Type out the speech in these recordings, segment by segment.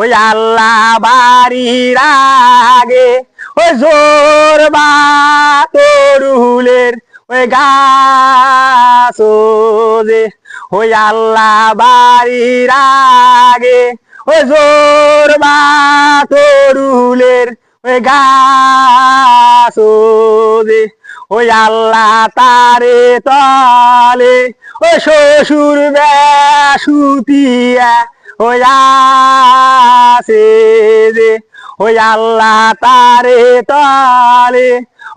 ওই আল্লাহ বাড়ির আগে, ওই জোর বা তরুলের ওই গাছ যে ওই আল্লাহ বাড়ির আগে, ওই জোর বা তরুলের ওই গাছ যে ওই আল্লাহ তারে তলে, ওই শ্বশুর বেসুতিয়া ওই আছে যে ওই আল্লাহ তারে তলে,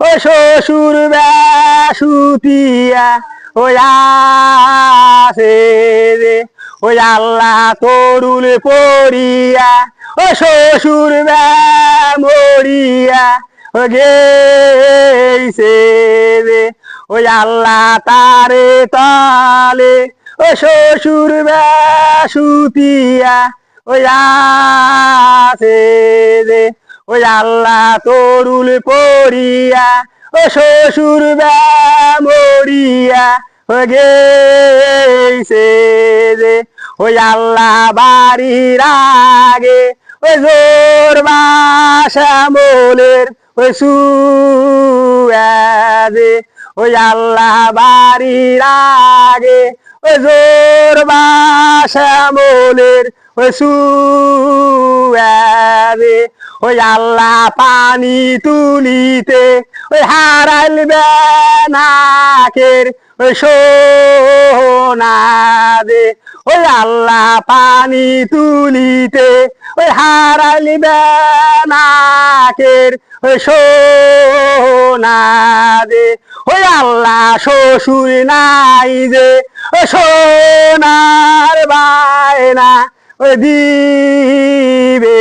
ও শ্বশুর বেসুতিয়া ওই আছে যে ওই আল্লাহ তরুল পড়িয়া, ও শ্বশুর মরিয়া ও গেছে ওই আল্লাহ তারে তালে ও শ্বশুর সুতিয়া ওই আছে রে ওই আল্লাহ তরুল পড়িয়া ও শ্বশুর মরিয়া ও গেছে রে ওই আল্লাহ বাড়ির আগে, ওই জোর বাসা মোলের, ওই সুয়াদে ওই আল্লাহ বাড়ির আগে ওই জোর বাসা মোলের ওই সুয়াদে ওই আল্লাহ পানি তুলিতে, ওই হারাইল বেনাকের, ওই সোনা দে ওই আল্লাহ পানি তুলিতে, ওই হারাইল বেনাকের, ওই সোনা দে ওই আল্লাহ শ্বশুর নাই যে সোনার বায়না দিবে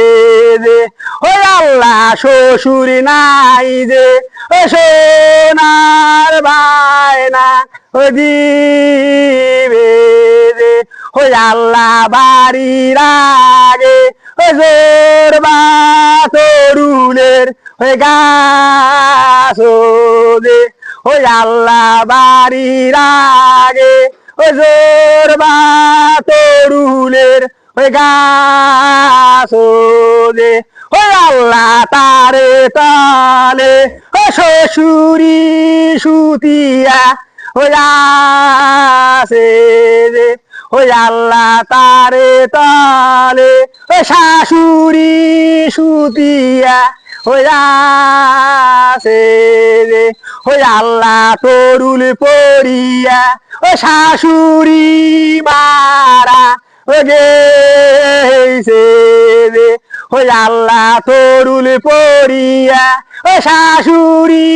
যে। ওই আল্লাহ শ্বশুর নাই যে। ও সোনার বায়না দিবে যে। ওই আল্লাহ বাড়ির আগে ওই জোর বা তরুলের ওই গাছ ওই আল্লাহ বাড়ির আগে ওই জোর বা তরুলের ওই গাছ দে ওই আল্লাহ তারে তালে, ও শ্বশুরি সুতিয়া, ওই আসে রে ওই আল্লাহ তারে তালে ওই শাশুড়ি সুতিয়া। রে ওই আল্লাহ তরুল পড়িয়া ওই শাশুড়ি মারা, ও গেছে রে ওই আল্লাহ তরুল পড়িয়া, ও শাশুড়ি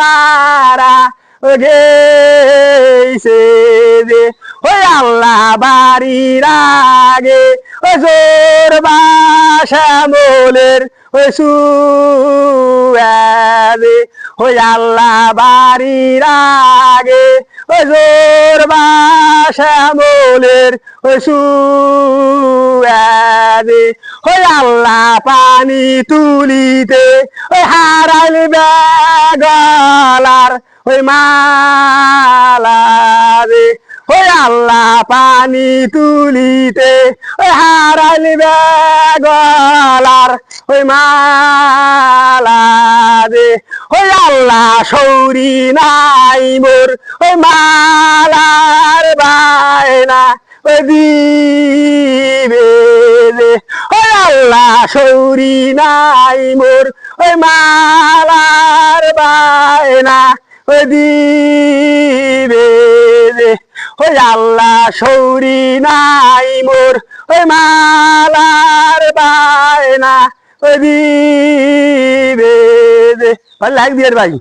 মারা, ও গেছে রে ওই আল্লাহ বাড়ির আগে, ও জোর বাসা মোলের ওই সুয়াদে ওই আল্লাহ বাড়ির আগে, ওই জোর বাসা মোলের ওই সুয়াদে ওই আল্লাহ পানি তুলিতে, ওই হারাইল বেগলার ওই মালা রে ওই আল্লাহ পানি তুলিতে, ওই হারাইল বেগলার ওই মালা রে ওই আল্লাহ সৌরি নাই মোর, ওই মালার বায়না ওই দিবে ওই আল্লাহ সৌরি নাই মোর, ওই মালার বায়না ওই দিবে ওই আল্লাহ সৌরি নাই মোর ওই মালার বায়না ওই বিবে ভালো লাগবি আর ভাই